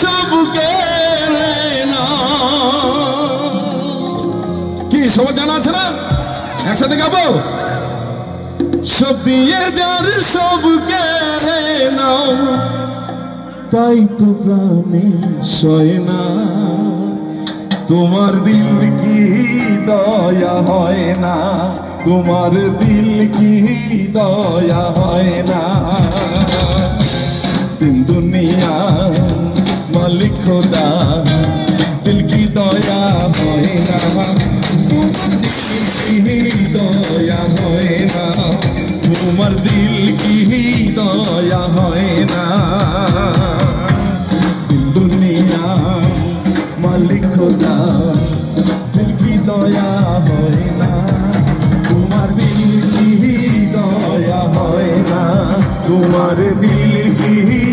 সব কেড়ে নাও কি সবার জানা আছে না? একসাথে গাবো? সব যার সব কেড়ে নাও তাই তো প্রাণে সয় না। তোমার দিল কি দয়া হয় না? তোমার দিল কি দয়া হয় না? দিন দুনিয়া খোদা, দিল কি দয়া হয় না দয়া হয় না তোমার দিল কি দয়া হয় না দুনিয়া মালিক খোদা, দিল কি দয়া হয় না তোমার দিল কি দয়া হয় না তোমার দিল কি